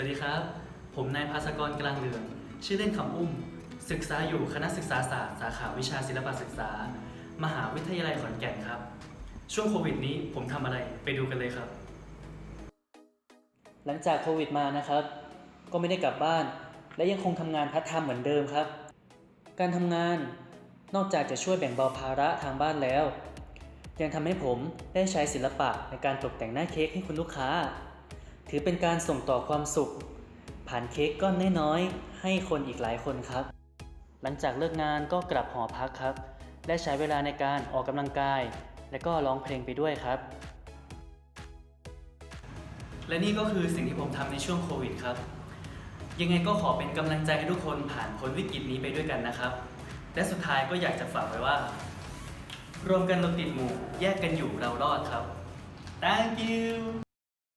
วัสดีครับ ผมนายภาสกรกลางเรือง ชื่อเล่นคำอุ้ม ศึกษาอยู่คณะศึกษาศาสตร์สาขาวิชาศิลปศึกษา มหาวิทยาลัยขอนแก่นครับ ช่วงโควิดนี้ผมทำอะไรไปดูกันเลยครับ หลังจากโควิดมานะครับ ก็ไม่ได้กลับบ้าน และยังคงทำงานพัฒไทม์เหมือนเดิมครับ การทำงานนอกจากจะช่วยแบ่งเบาภาระทางบ้านแล้ว ยังทำให้ผมได้ใช้ศิลปะในการตกแต่งหน้าเค้กให้คุณลูกค้า ถือเป็นการส่งต่อความสุข ผ่านเค้กก้อนน้อยๆ ให้คนอีกหลายคนครับ หลังจากเลิกงานก็กลับหอพักครับ และใช้เวลาในการออกกำลังกาย และก็ร้องเพลงไปด้วยครับ และนี่ก็คือสิ่งที่ผมทำในช่วงโควิดครับ ยังไงก็ขอเป็นกำลังใจให้ทุกคนผ่านพ้นวิกฤตนี้ไปด้วยกันนะครับ และสุดท้ายก็อยากจะฝากไว้ว่า รวมกันเราติดหมู่แยกกันอยู่เรารอดครับ thank you